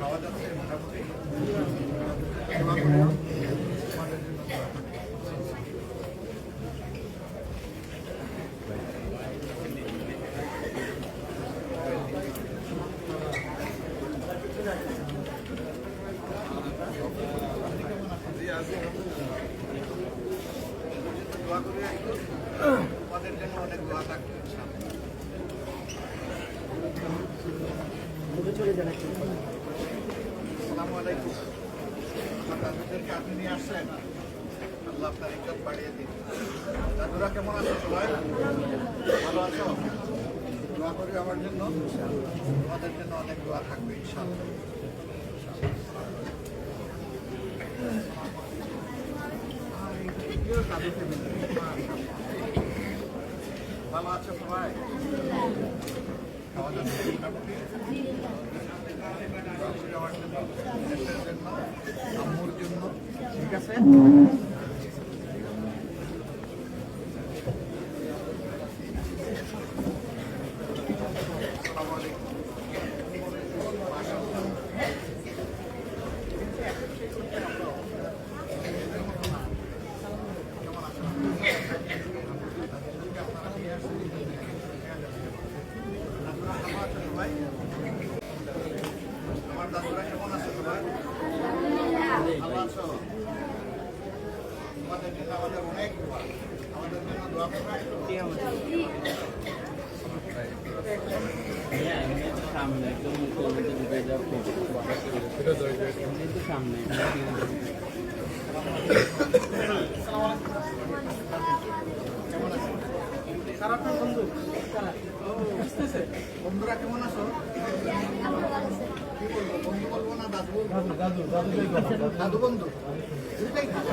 খাওয়া যাচ্ছে মোটামুটি দোয়া করিও। আমাদের জন্য দোয়া করিও। দোয়া করি একটু আমাদের জন্য অনেক দোয়া থাকবে ইনশাআল্লাহ। আসসালামু আলাইকুম আমার দাদুদেরকে আপনি নিয়ে আসছেন আল্লাহ আপনার ইজ্জত বাড়িয়ে দিন দাদুরা কেমন আছো সবাই ভালো আছো দোয়া করি আমার জন্য আমাদের জন্য অনেক দোয়া থাকবে ইনশাআল্লাহ দাদুকে মিলে। ভালো আছে সবাই? আম্মুর জন্য ঠিক আছে আসসালামু আলাইকুম। মাশাআল্লাহ। কেমন আছেন? আপনারা নিয়ে আসছেন। আপনারা ভালো আছেন সবাই? আমার দাদুরা কেমন আছে সবাই ভালো আছো আমাদের জন্য আমাদের অনেক আমাদের জন্য দোয়া সামনে একদম সামনে কেমন আছো সারাক্ষণ বন্ধু বন্ধুরা কেমন আছো? কি বন্ধু বলব না দাদু দাদু দাদু দাদু। বন্ধু। দুইটাই থাকো,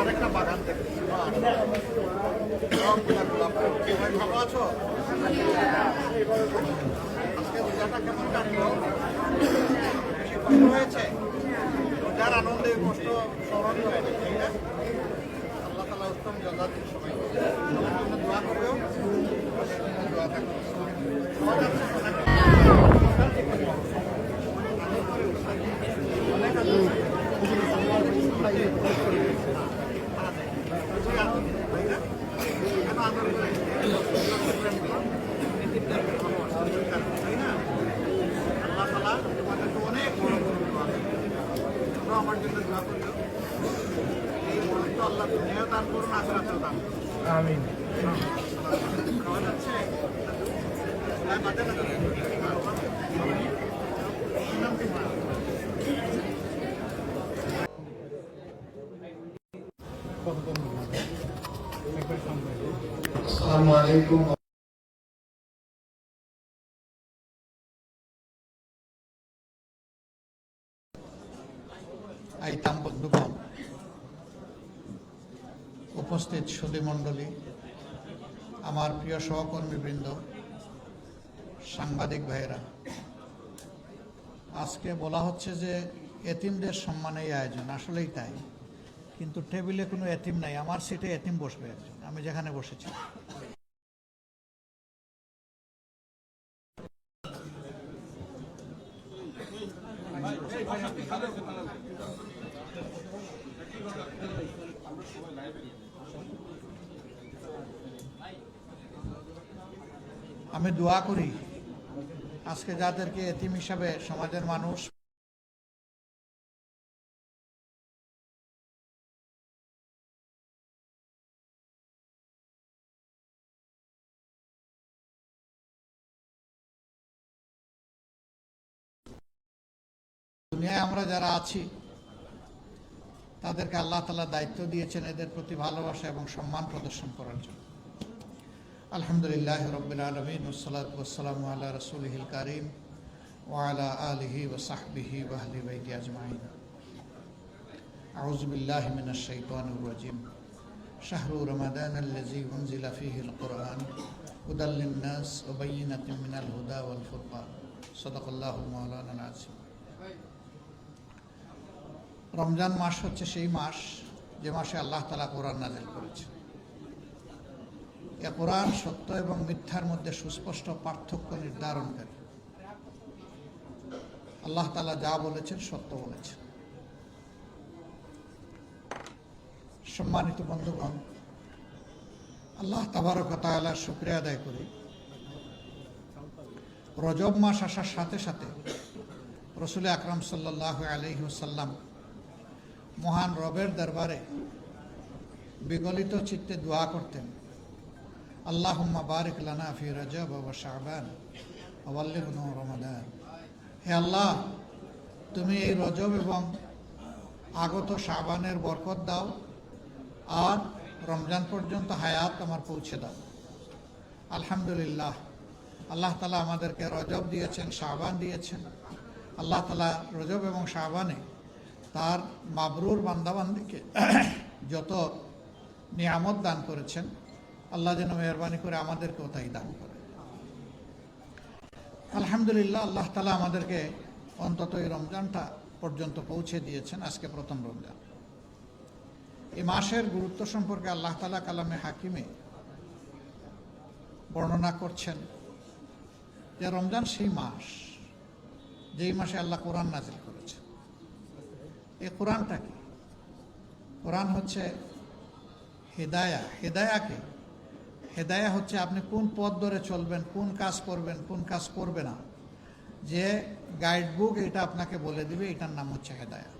আরেকটা বাগান ফুল। ভালো আছো আজকে রোজাটা কেমন কাটলো বেশি কষ্ট হয়েছে আনন্দে কষ্ট স্মরণীয় হয়েছে তাই না আল্লাহ তালা উত্তম জজা দিন সবাই দোয়া করেও দোয়া থাকবে অনেক আমার জন্য দোয়া করিও এই মুহূর্ত আল্লাহ দুনিয়াও দান করুন আখেরাতেও দান করুন আমিন। খাওয়া যাচ্ছে আলাইকুম। আইতাম বন্ধুগণ উপস্থিত আমার প্রিয় সহকর্মীবৃন্দ, সাংবাদিক ভাইয়েরা। আজকে বলা হচ্ছে যে এতিমদের সম্মানে এই আয়োজন, আসলেই তাই। কিন্তু টেবিলে কোনো এতিম নাই, আমার সিটে এতিম বসবে আমি যেখানে বসেছি। দোয়া করি। আজকে যাদেরকে এতিম হিসাবে সমাজের মানুষ দুনিয়ায় আমরা যারা আছি, তাদেরকে আল্লাহ তালা দায়িত্ব দিয়েছেন এদের প্রতি ভালোবাসা এবং সম্মান প্রদর্শন করার জন্য। الحمد لله رب العالمين والصلاة والسلام على رسوله الكريم وعلى آله وصحبه وأهل بيته أجمعين أعوذ بالله من الشيطان الرجيم شهر رمضان الذي أنزل فيه القرآن هدى للناس وبينة من الهدى والفرقان صدق الله مولانا العظيم رمضان ماش হচ্ছে সেই মাস যে মাসে আল্লাহ তাআলা কোরআন নাযিল এ কোরআন সত্য এবং মিথ্যার মধ্যে সুস্পষ্ট পার্থক্য নির্ধারণকারী আল্লাহ তালা যা বলেছেন সত্য বলেছেন। সম্মানিত বন্ধুগণ, আল্লাহ তাবারক তাআলার শুক্রিয়া আদায় করি। রজব মাস আসার সাথে সাথে রসুল আকরাম সাল্লাহ আলহি সাল্লাম মহান রবের দরবারে বিগলিত চিত্তে দোয়া করতেন। বারিক লানা ফি রজব ওয়া শাবান ওয়াল্লিগনা রমাদান। হে আল্লাহ, তুমি এই রজব এবং আগত শাবানের বরকত দাও আর রমজান পর্যন্ত হায়াত আমার পৌঁছে দাও। আলহামদুলিল্লাহ, আল্লাহ তালা আমাদেরকে রজব দিয়েছেন, শাবান দিয়েছেন। আল্লাহ তালা রজব এবং শাবানে তার মাবরুর বান্দাবান্দিকে যত নিয়ামত দান করেছেন আল্লাহ যেন মেহরবানি করে আমাদেরকেও তাই দান করে। আলহামদুলিল্লাহ, আল্লাহ তালা আমাদেরকে অন্তত এই রমজানটা পর্যন্ত পৌঁছে দিয়েছেন আজকে প্রথম রমজান। এই মাসের গুরুত্ব সম্পর্কে আল্লাহ তালা কালামে হাকিমে বর্ণনা করছেন যে রমজান সেই মাস, যেই মাসে আল্লাহ কোরআন নাজিল করেছেন। এই কোরআনটা কি? কোরআন হচ্ছে হেদায়া। হেদায়াকে হেদায়া হচ্ছে আপনি কোন পথ ধরে চলবেন, কোন কাজ করবেন, কোন কাজ করবে না। যে গাইড বুক এটা আপনাকে বলে দিবে, এটার নাম হচ্ছে হেদায়া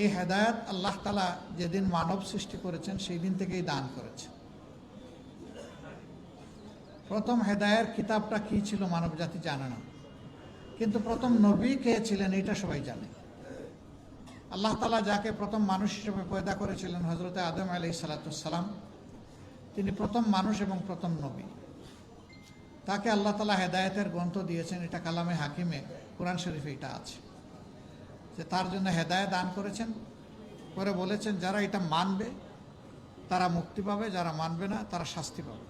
এই হেদায়াত আল্লাহ তালা যেদিন মানব সৃষ্টি করেছেন সেই দিন থেকেই দান করেছেন। প্রথম হেদায়ের কিতাবটা কি ছিল মানব জাতি জানে না। কিন্তু প্রথম নবী কে ছিলেন, এটা সবাই জানে। আল্লাহ তালা যাকে প্রথম মানুষ হিসেবে পয়দা করেছিলেন হজরত আদম আলি সালাতাম তিনি প্রথম মানুষ এবং প্রথম নবী। তাকে আল্লাহ তালা হেদায়েতের গ্রন্থ দিয়েছেন, এটা কালামে হাকিমে, কোরআন শরীফে এটা আছে। যে তার জন্য হেদায়ত দান করেছেন করে বলেছেন, যারা এটা মানবে, তারা মুক্তি পাবে, যারা মানবে না, তারা শাস্তি পাবে।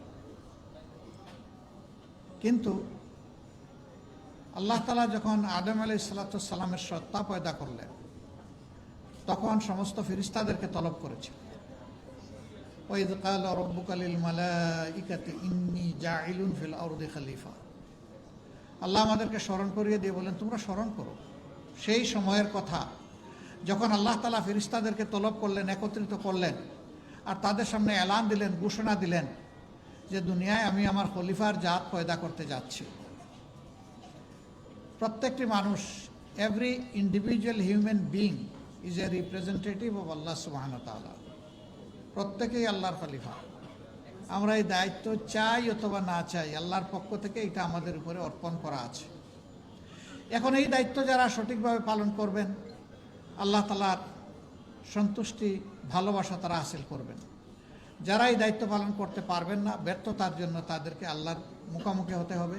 কিন্তু আল্লাহ তালা যখন আদম আলি সাল্লাতামের সত্তা পয়দা করলেন, তখন সমস্ত ফিরিস্তাদেরকে তলব করেছে ওইদ কাল রব্বুকালিল মালাইকাতি ইন্নি জাইলুন ফিল আরদি খালিফা আল্লাহ আমাদেরকে স্মরণ করিয়ে দিয়ে বলেন, তোমরা স্মরণ করো। সেই সময়ের কথা, যখন আল্লাহ তালা ফিরিস্তাদেরকে তলব করলেন, একত্রিত করলেন, আর তাদের সামনে এলান দিলেন, ঘোষণা দিলেন যে, দুনিয়ায় আমি আমার খলিফার জাত পয়দা করতে যাচ্ছি। প্রত্যেকটি মানুষ every individual human being is a representative of Allah সুবাহন তালা প্রত্যেকেই আল্লাহর খলিফা। আমরা এই দায়িত্ব চাই অথবা না চাই, আল্লাহর পক্ষ থেকে এটা আমাদের উপরে অর্পণ করা আছে। এখন এই দায়িত্ব যারা সঠিকভাবে পালন করবেন, আল্লাহ তালার সন্তুষ্টি, ভালোবাসা তারা হাসিল করবেন। যারা এই দায়িত্ব পালন করতে পারবেন না, ব্যর্থতার জন্য তাদেরকে আল্লাহর মুখোমুখি হতে হবে।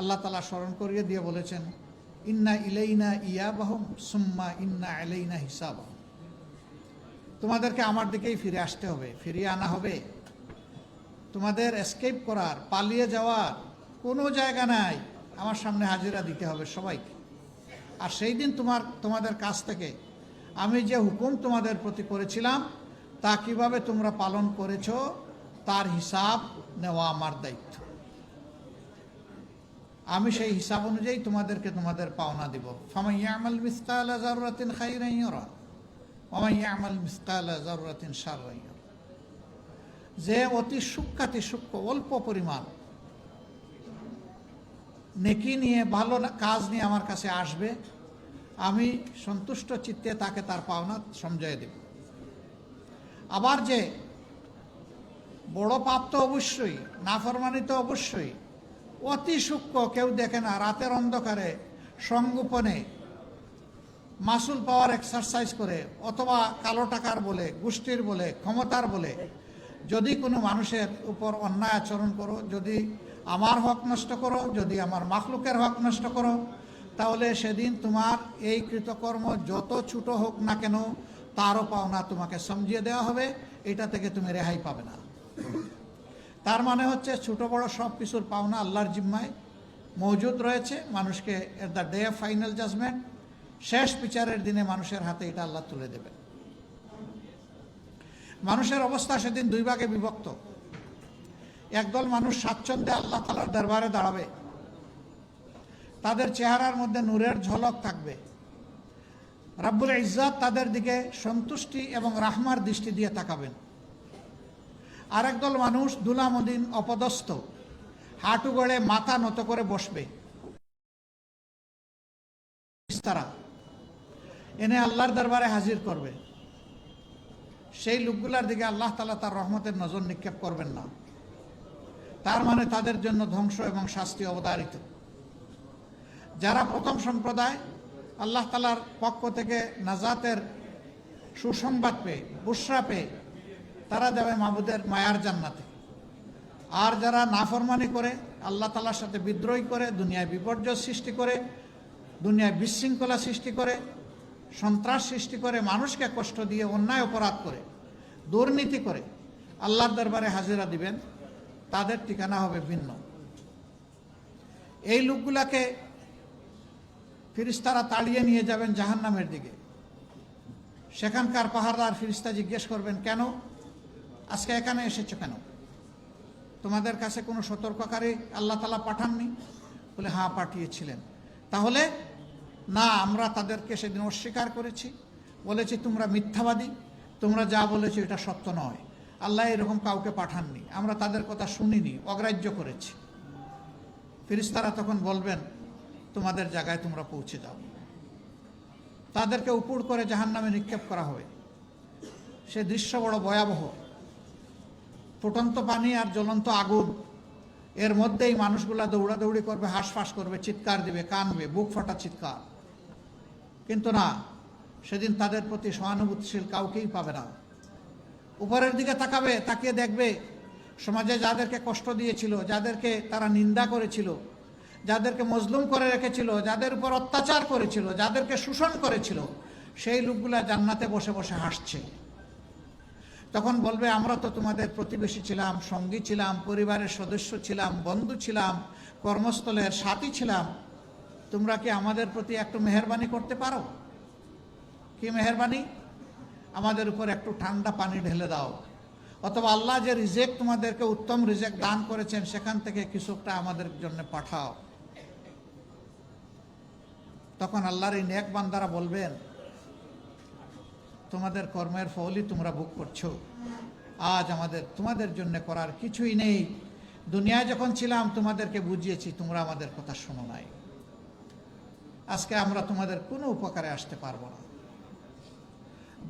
আল্লাহ তালা স্মরণ করিয়ে দিয়ে বলেছেন, ইন্না ইলেইনা ইয়া বাহম সুম্মা ইন্না এলেইনা হিসাব তোমাদেরকে আমার দিকেই ফিরে আসতে হবে, ফিরিয়ে আনা হবে। তোমাদের এসকেপ করার, পালিয়ে যাওয়ার কোনো জায়গা নাই। আমার সামনে হাজিরা দিতে হবে সবাইকে। আর সেই দিন তোমার, তোমাদের কাছ থেকে আমি যে হুকুম তোমাদের প্রতি করেছিলাম, তা কীভাবে তোমরা পালন করেছ, তার হিসাব নেওয়া আমার দায়িত্ব। আমি সেই হিসাব অনুযায়ী তোমাদেরকে তোমাদের পাওনা দিব। ফামাইয়ামাল মিসকাল জারুরাতিন খাইরাইয়রা যে অতি সূক্ষাতি সূক্ষ্ম, অল্প পরিমাণ নেকি নিয়ে, ভালো কাজ নিয়ে আমার কাছে আসবে, আমি সন্তুষ্ট চিত্তে তাকে তার পাওনা সমঝাই দেব। আবার যে বড় পাপ তো অবশ্যই, নাফরমানি তো অবশ্যই, অতি সূক্ষ্ম কেউ দেখে না, রাতের অন্ধকারে, সংগোপনে মাসুল পাওয়ার এক্সারসাইজ করে, অথবা কালো টাকার বলে, গোষ্ঠীর বলে, ক্ষমতার বলে, যদি কোনো মানুষের উপর অন্যায় আচরণ করো, যদি আমার হক নষ্ট করো, যদি আমার মাখলুকের হক নষ্ট করো, তাহলে সেদিন তোমার এই কৃতকর্ম যত ছোট হোক না কেন, তারও পাওনা তোমাকে সমঝিয়ে দেওয়া হবে, এটা থেকে তুমি রেহাই পাবে না। তার মানে হচ্ছে ছোট বড় সব কিছুর পাওনা আল্লাহর জিম্মায় মজুদ রয়েছে, মানুষকে at the day of final judgement শেষ বিচারের দিনে মানুষের হাতে এটা আল্লাহ তুলে দেবেন। মানুষের অবস্থা সেদিন দুই ভাগে বিভক্ত। একদল মানুষ স্বাচ্ছন্দ্যে আল্লাহ তালার দরবারে দাঁড়াবে। তাদের চেহারার মধ্যে নূরের ঝলক থাকবে। রাব্বুল ইজ্জাত তাদের দিকে সন্তুষ্টি এবং রাহমার দৃষ্টি দিয়ে তাকাবেন। আরেক দল মানুষ দুলামদিন অপদস্থ। হাঁটু গড়ে মাথা নত করে বসবে। তারা এনে আল্লাহর দরবারে হাজির করবে। সেই লোকগুলার দিকে আল্লাহ তালা তার রহমতের নজর নিক্ষেপ করবেন না। তার মানে তাদের জন্য ধ্বংস এবং শাস্তি অবতারিত যারা প্রথম সম্প্রদায়, আল্লাহ তালার পক্ষ থেকে নাজাতের সুসংবাদ পেয়ে, বুসরা পেয়ে, তারা যাবে মাহবুদের মায়ার জান্নাতে। আর যারা নাফরমানি করে, আল্লাহ তালার সাথে বিদ্রোহী করে, দুনিয়ায় বিপর্যয় সৃষ্টি করে, দুনিয়ায় বিশৃঙ্খলা সৃষ্টি করে সন্ত্রাস সৃষ্টি করে, মানুষকে কষ্ট দিয়ে, অন্যায় অপরাধ করে, দুর্নীতি করে, আল্লাহর দরবারে হাজিরা দিবেন, তাদের ঠিকানা হবে ভিন্ন। এই লোকগুলাকে ফিরিস্তারা তাড়িয়ে নিয়ে যাবেন জাহান্নামের দিকে। সেখানকার পাহাড়দার ফিরিস্তা জিজ্ঞেস করবেন, কেন? আজকে এখানে এসেছ কেন? তোমাদের কাছে কোনো সতর্ককারী আল্লাহ তালা পাঠাননি? বলে হ্যাঁ পাঠিয়েছিলেন। তাহলে না, আমরা তাদেরকে সেদিন অস্বীকার করেছি। বলেছি, তোমরা মিথ্যাবাদী। তোমরা যা বলেছ, এটা সত্য নয়। আল্লাহ এরকম কাউকে পাঠাননি। আমরা তাদের কথা শুনিনি, অগ্রাহ্য করেছি। ফিরিস্তারা তখন বলবেন, তোমাদের জায়গায় তোমরা পৌঁছে যাও তাদেরকে উপুড় করে জাহান নামে নিক্ষেপ করা হবে। সে দৃশ্য বড় ভয়াবহ। ফুটন্ত পানি আর জ্বলন্ত আগুন। এর মধ্যেই মানুষগুলা দৌড়াদৌড়ি করবে, হাঁসফাঁস করবে, চিৎকার দিবে, কানবে, বুক ফাটা চিৎকার। কিন্তু না, সেদিন তাদের প্রতি সহানুভূতিশীল কাউকেই পাবে না। উপরের দিকে তাকাবে, তাকিয়ে দেখবে, সমাজে যাদেরকে কষ্ট দিয়েছিল, যাদেরকে তারা নিন্দা করেছিল, যাদেরকে মজলুম করে রেখেছিল, যাদের উপর অত্যাচার করেছিল, যাদেরকে শোষণ করেছিল, সেই লোকগুলা জান্নাতে বসে বসে হাসছে। তখন বলবে, আমরা তো তোমাদের প্রতিবেশী ছিলাম, সঙ্গী ছিলাম, পরিবারের সদস্য ছিলাম, বন্ধু ছিলাম, কর্মস্থলের সাথী ছিলাম তোমরা কি আমাদের প্রতি একটু মেহরবানি করতে পারো? কি মেহরবানি? আমাদের উপর একটু ঠান্ডা পানি ঢেলে দাও। অথবা আল্লাহ যে রিজেক্ট তোমাদেরকে উত্তম রিজেক্ট দান করেছেন, সেখান থেকে কিছুটা আমাদের জন্য পাঠাও। তখন আল্লাহর এই নেক বান্দারা বলবেন, তোমাদের কর্মের ফলই তোমরা ভোগ করছ। আজ আমাদের, তোমাদের জন্য করার কিছুই নেই। দুনিয়ায় যখন ছিলাম, তোমাদেরকে বুঝিয়েছি, তোমরা আমাদের কথা শোনো নাই। আজকে আমরা তোমাদের কোনো উপকারে আসতে পারব না।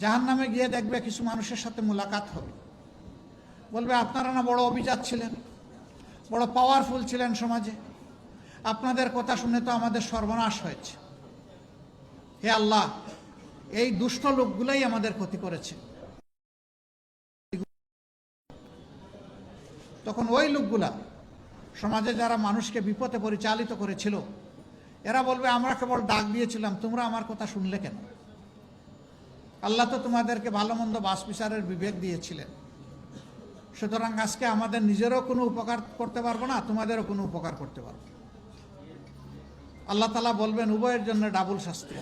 জাহান নামে গিয়ে দেখবে কিছু মানুষের সাথে মোলাকাত হবে। বলবে, আপনারা না বড় অভিজাত ছিলেন, বড় পাওয়ারফুল ছিলেন সমাজে। আপনাদের কথা শুনে তো আমাদের সর্বনাশ হয়েছে। হে আল্লাহ, এই দুষ্ট লোকগুলাই আমাদের ক্ষতি করেছে। তখন ওই লোকগুলা সমাজে যারা মানুষকে বিপদে পরিচালিত করেছিল এরা বলবে, আমরা কেবল ডাক দিয়েছিলাম, তোমরা আমার কথা শুনলে কেন? আল্লাহ তো তোমাদেরকে ভালো মন্দ বাস বিচারের বিবেক দিয়েছিলেন। সুতরাং আজকে আমাদের নিজেরও কোনো উপকার করতে পারব না, তোমাদেরও কোনো উপকার করতে পারব। আল্লাহ তালা বলবেন, উভয়ের জন্য ডাবল শাস্তি।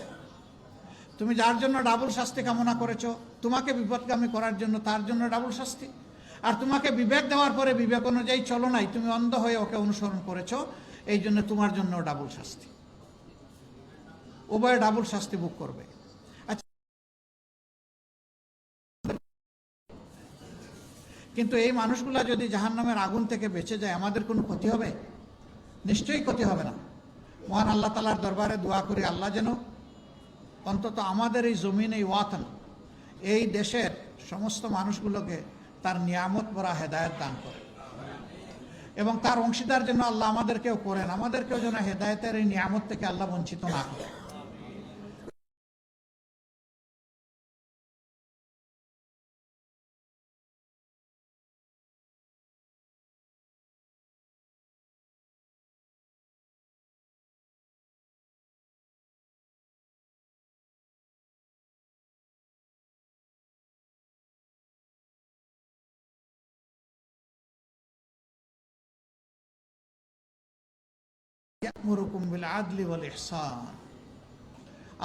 তুমি যার জন্য ডাবল শাস্তি কামনা করেছ, তোমাকে বিপদগামী করার জন্য তার জন্য ডাবল শাস্তি। আর তোমাকে বিবেক দেওয়ার পরে বিবেক অনুযায়ী চলো নাই, তুমি অন্ধ হয়ে ওকে অনুসরণ করেছ, এই জন্য তোমার জন্য ডাবল শাস্তি। উভয়ে ডাবল শাস্তি বুক করবে। আচ্ছা কিন্তু এই মানুষগুলা যদি জাহান্নামের আগুন থেকে বেঁচে যায়, আমাদের কোনো ক্ষতি হবে? নিশ্চয়ই ক্ষতি হবে না। মহান আল্লাহ তালার দরবারে দোয়া করি, আল্লাহ যেন অন্তত আমাদের এই জমিন, এই ওয়াতন এই দেশের সমস্ত মানুষগুলোকে তার নিয়ামত ভরা হেদায়ত দান করে। এবং তার অংশীদার জন্য আল্লাহ আমাদেরকেও করেন, আমাদেরকেও যেন হেদায়তের এই নিয়ামত থেকে আল্লাহ বঞ্চিত না করে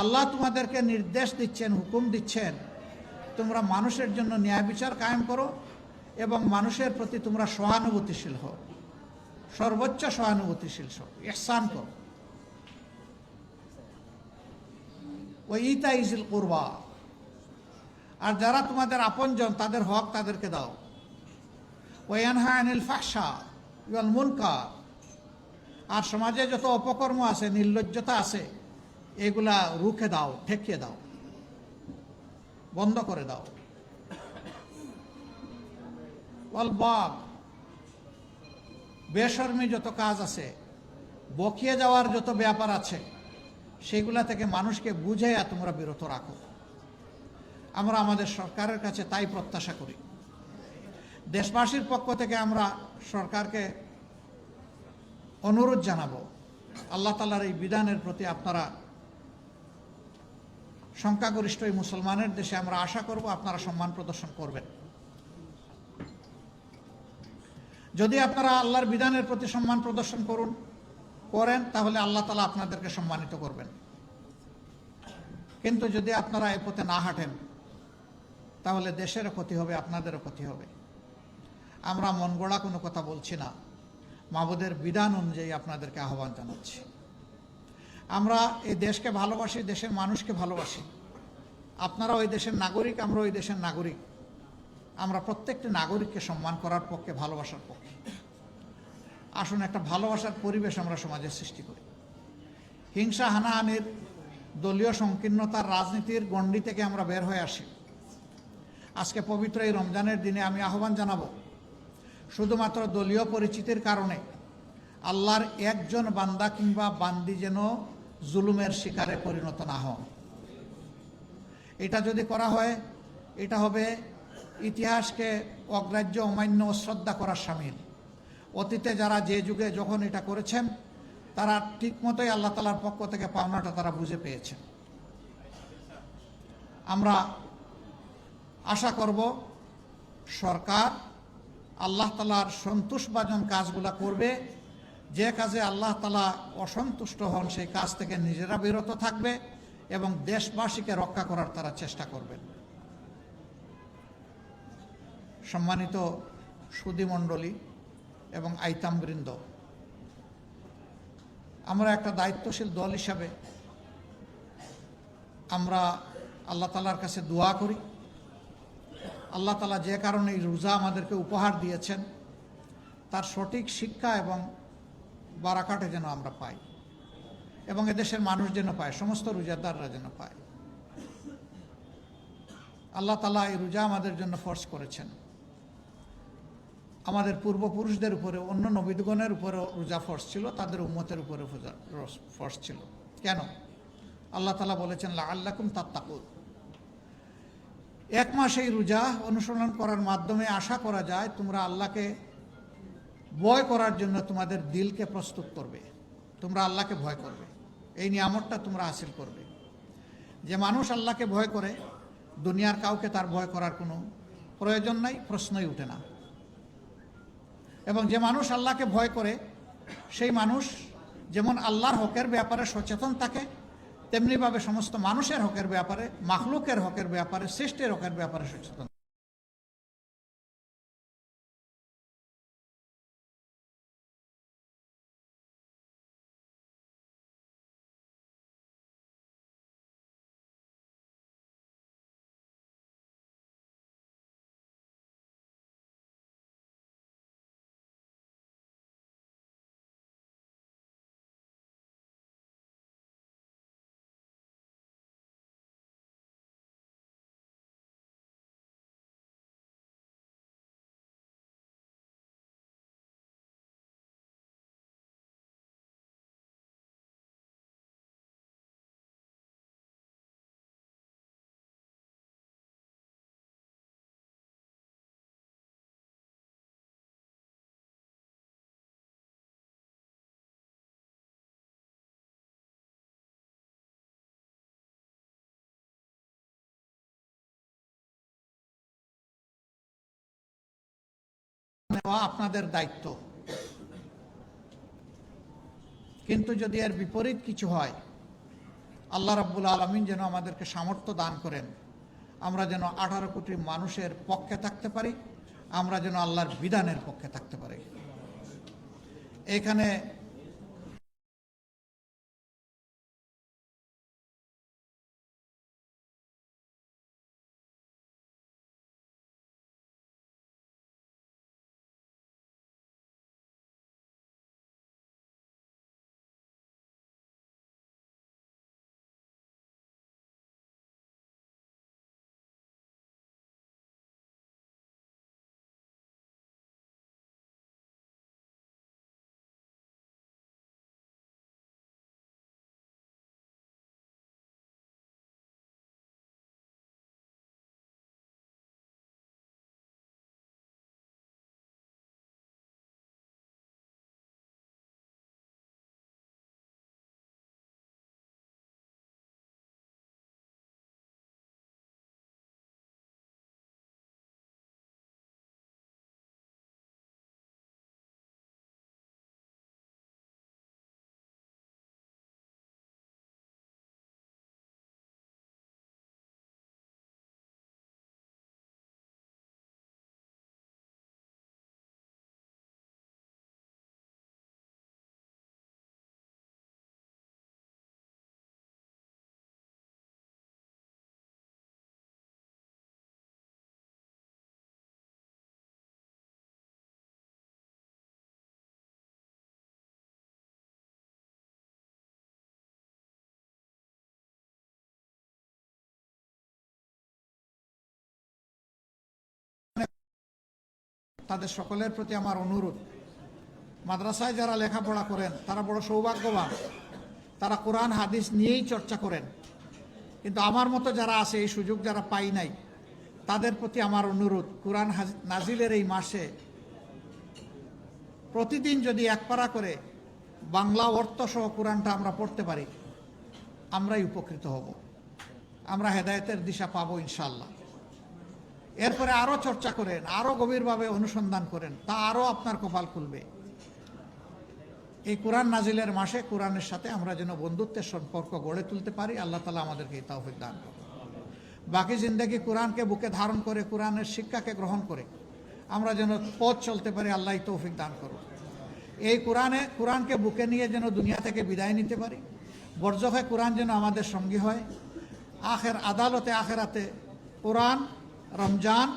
আল্লাহ তোমাদেরকে নির্দেশ দিচ্ছেন, হুকুম দিচ্ছেন, তোমরা মানুষের জন্য ন্যায় বিচার কায়েম করো এবং মানুষের প্রতি তোমরা সহানুভূতিশীল হও। সর্বোচ্চ সহানুভূতিশীল হও, ইহসান করো। ও ইতা ইজিল করবা। আর যারা তোমাদের আপনজন, তাদের হক তাদেরকে দাও। ওয়ানহা আনিল ফাহসা ইওয়াল মুনকার। আর সমাজে যত অপকর্ম আছে, নির্লজ্জতা আছে, এগুলা রুখে দাও, ঠেকিয়ে দাও, বন্ধ করে দাও। বেশর্মী যত কাজ আছে, বকিয়ে যাওয়ার যত ব্যাপার আছে, সেগুলা থেকে মানুষকে বুঝে তোমরা বিরত রাখো। আমরা আমাদের সরকারের কাছে তাই প্রত্যাশা করি। দেশবাসীর পক্ষ থেকে আমরা সরকারকে অনুরোধ জানাব, আল্লাহ তালার এই বিধানের প্রতি আপনারা সংখ্যাগরিষ্ঠ এই মুসলমানের দেশে আমরা আশা করব আপনারা সম্মান প্রদর্শন করবেন। যদি আপনারা আল্লাহর বিধানের প্রতি সম্মান প্রদর্শন করুন, করেন, তাহলে আল্লাহ তালা আপনাদেরকে সম্মানিত করবেন। কিন্তু যদি আপনারা এ পথে না হাঁটেন, তাহলে দেশেরও ক্ষতি হবে, আপনাদেরও ক্ষতি হবে। আমরা মন গড়া কোনো কথা বলছি না। মাবুদের বিধান অনুযায়ী আপনাদেরকে আহ্বান জানাচ্ছি। আমরা এই দেশকে ভালোবাসি, দেশের মানুষকে ভালোবাসি। আপনারা ওই দেশের নাগরিক আমরা ওই দেশের নাগরিক। আমরা প্রত্যেকটি নাগরিককে সম্মান করার পক্ষে, ভালোবাসার পক্ষে। আসুন একটা ভালোবাসার পরিবেশ আমরা সমাজে সৃষ্টি করি। হিংসা, হানাহানির দলীয় সংকীর্ণতার রাজনীতির গণ্ডি থেকে আমরা বের হয়ে আসি। আজকে পবিত্র এই রমজানের দিনে আমি আহ্বান জানাব শুধুমাত্র দলীয় পরিচিতির কারণে আল্লাহর একজন বান্দা কিংবা বান্দি যেন জুলুমের শিকারে পরিণত না হন। এটা যদি করা হয়, এটা হবে ইতিহাসকে অগ্রাহ্য, অমান্য শ্রদ্ধা করার সামিল। অতীতে যারা যে যুগে যখন এটা করেছেন, তারা ঠিকমতোই আল্লাহ তালার পক্ষ থেকে পাওনাটা তারা বুঝে পেয়েছেন। আমরা আশা করব সরকার আল্লাহ তালার সন্তোষভাজন কাজগুলা করবে। যে কাজে আল্লাহ তালা অসন্তুষ্ট হন, সেই কাজ থেকে নিজেরা বিরত থাকবে এবং দেশবাসীকে রক্ষা করার তারা চেষ্টা করবেন। সম্মানিত সুদীমণ্ডলী এবং আইতামবৃন্দ, আমরা একটা দায়িত্বশীল দল হিসাবে আমরা আল্লাহ তালার কাছে দোয়া করি। আল্লাহ তালা যে কারণে এই রোজা আমাদেরকে উপহার দিয়েছেন, তার সঠিক শিক্ষা এবং বারাকাটে যেন আমরা পাই এবং এদেশের মানুষ যেন পায়, সমস্ত রোজাদাররা যেন পায়। আল্লাহ তালা এই রোজা আমাদের জন্য ফর্স করেছেন। আমাদের পূর্বপুরুষদের উপরে অন্য নবীদগণের উপরে রোজা ফর্স ছিল, তাদের উম্মতের উপরে ফর্স ছিল। কেন? আল্লাহ তালা বলেছেন আল্লাকুম তাত্তাকুদ এক মাস এই রোজা অনুসরণ করার মাধ্যমে আশা করা যায় তোমরা আল্লাহকে ভয় করার জন্য তোমাদের দিলকে প্রস্তুত করবে। তোমরা আল্লাহকে ভয় করবে। এই নিয়ামতটা তোমরা হাসিল করবে। যে মানুষ আল্লাহকে ভয় করে, দুনিয়ার কাউকে তার ভয় করার কোনো প্রয়োজন নাই, প্রশ্নই উঠে না। এবং যে মানুষ আল্লাহকে ভয় করে, সেই মানুষ যেমন আল্লাহর হকের ব্যাপারে সচেতন থাকে তেমনিভাবে সমস্ত মানুষের হকের ব্যাপারে মাখলুকের হকের ব্যাপারে সৃষ্টির হকের ব্যাপারে সচেতন। আপনাদের দায়িত্ব। কিন্তু যদি এর বিপরীত কিছু হয়, আল্লাহ রাব্বুল আলমিন যেন আমাদেরকে সামর্থ্য দান করেন। আমরা যেন আঠারো কোটি মানুষের পক্ষে থাকতে পারি, আমরা যেন আল্লাহর বিধানের পক্ষে থাকতে পারি। এখানে তাদের সকলের প্রতি আমার অনুরোধ। মাদ্রাসায় যারা লেখাপড়া করেন, তারা বড় সৌভাগ্যবান। তারা কোরআন, হাদিস নিয়েই চর্চা করেন। কিন্তু আমার মতো যারা আছে, এই সুযোগ যারা পাই নাই, তাদের প্রতি আমার অনুরোধ, কোরআন নাজিলের এই মাসে প্রতিদিন যদি এক পারা করে বাংলা অর্থ সহ কোরআনটা আমরা পড়তে পারি, আমরাই উপকৃত হব। আমরা হেদায়েতের দিশা পাবো ইনশাল্লাহ এরপরে আরও চর্চা করেন আরও গভীরভাবে অনুসন্ধান করেন, তা আরও আপনার কপাল খুলবে। এই কোরআন নাজিলের মাসে কোরআনের সাথে আমরা যেন বন্ধুত্বের সম্পর্ক গড়ে তুলতে পারি, আল্লাহ তালা আমাদেরকে তৌফিক দান করুন। বাকি জিন্দগি কোরআনকে বুকে ধারণ করে, কোরআনের শিক্ষাকে গ্রহণ করে, আমরা যেন পথ চলতে পারি, আল্লাহ তৌফিক দান করুন। এই কোরআনে, কোরআনকে বুকে নিয়ে যেন দুনিয়া থেকে বিদায় নিতে পারি বর্জ হয় কোরআন যেন আমাদের সঙ্গী হয়, আখের আদালতে, আখেরাতে কোরআন রমজান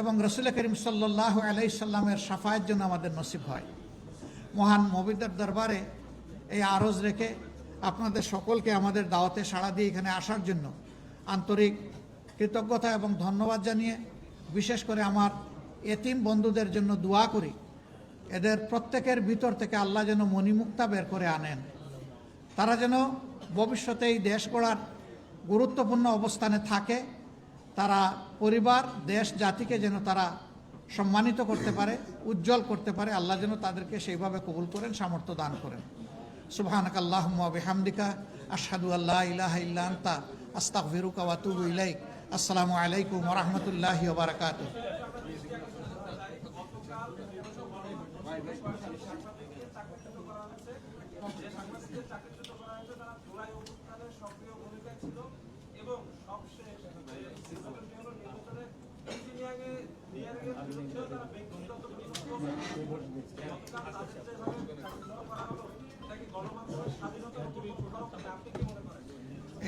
এবং রসুল করিম সাল্লাহ আলাইসাল্লামের সাফায়ের জন্য আমাদের নসিব হয়। মহান মবিদের দরবারে এই আরজ রেখে আপনাদের সকলকে আমাদের দাওয়াতে সাড়া দিয়ে এখানে আসার জন্য আন্তরিক কৃতজ্ঞতা এবং ধন্যবাদ জানিয়ে বিশেষ করে আমার এতিম বন্ধুদের জন্য দোয়া করি। এদের প্রত্যেকের ভিতর থেকে আল্লাহ যেন মণিমুক্তা বের করে আনেন। তারা যেন ভবিষ্যতে এই দেশ গড়ার গুরুত্বপূর্ণ অবস্থানে থাকে তারা পরিবার, দেশ, জাতিকে যেন তারা সম্মানিত করতে পারে, উজ্জ্বল করতে পারে, আল্লাহ যেন তাদেরকে সেইভাবে কবুল করেন, সামর্থ্য দান করেন। সুবহানাক আল্লাহ ওয়া বিহামদিকা, আশহাদু ইলাহ ইলাহা ইল্লা আনতা, আস্তাগফিরুকা ওয়া আতুবু ইলাইক। আসসালামু আলাইকুম রহমতুল্লাহি বারাকাতুহু।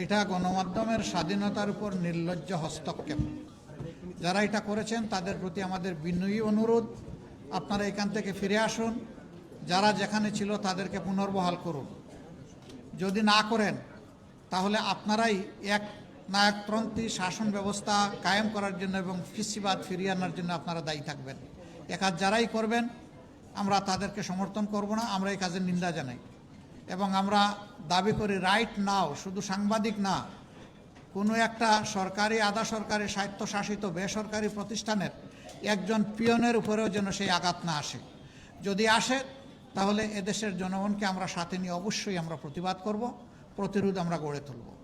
এটা গণমাধ্যমের স্বাধীনতার উপর নির্লজ্জ হস্তক্ষেপ। যারা এটা করেছেন, তাদের প্রতি আমাদের বিনয়ী অনুরোধ। আপনারা এখান থেকে ফিরে আসুন। যারা যেখানে ছিল, তাদেরকে পুনর্বহাল করুন। যদি না করেন, তাহলে আপনারাই এক নায়কতন্ত্রী শাসন ব্যবস্থা কায়েম করার জন্য এবং ফিসিবাদ ফিরিয়ে আনার জন্য আপনারা দায়ী থাকবেন। এ কাজ যারাই করবেন, আমরা তাদেরকে সমর্থন করব না, আমরা এই কাজের নিন্দা জানাই। এবং আমরা দাবি করি রাইট নাও শুধু সাংবাদিক না, কোনো একটা সরকারি, আধা সরকারি, স্বায়ত্তশাসিত, বেসরকারি প্রতিষ্ঠানের একজন পিয়নের উপরেও যেন সেই আঘাত না আসে। যদি আসে, তাহলে এদেশের জনগণকে আমরা সাথে নিয়ে অবশ্যই আমরা প্রতিবাদ করব, প্রতিরোধ আমরা গড়ে তুলব।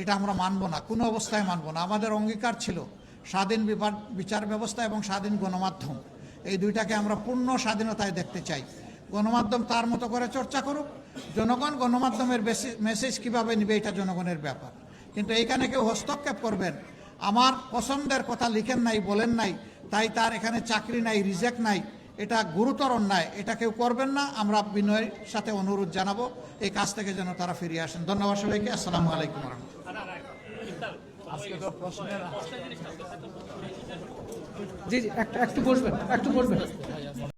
এটা আমরা মানব না, কোনো অবস্থায় মানব না। আমাদের অঙ্গীকার ছিল স্বাধীন বিচার ব্যবস্থা এবং স্বাধীন গণমাধ্যম। এই দুইটাকে আমরা পূর্ণ স্বাধীনতায় দেখতে চাই। গণমাধ্যম তার মতো করে চর্চা করুক। জনগণ গণমাধ্যমের মেসেজ কীভাবে নেবে এটা জনগণের ব্যাপার। কিন্তু এইখানে কেউ হস্তক্ষেপ করবেন। আমার পছন্দের কথা লিখেন নাই, বলেন নাই, তাই তার এখানে চাকরি নাই রিজেক্ট নাই। এটা গুরুতর অন্যায়। এটা কেউ করবেন না। আমরা বিনয়ের সাথে অনুরোধ জানাব। এই কাজ থেকে যেন তারা ফিরিয়ে আসেন। ধন্যবাদ সবাইকে। আসসালামু আলাইকুম জি জি একটু বসবেন একটু বসবেন।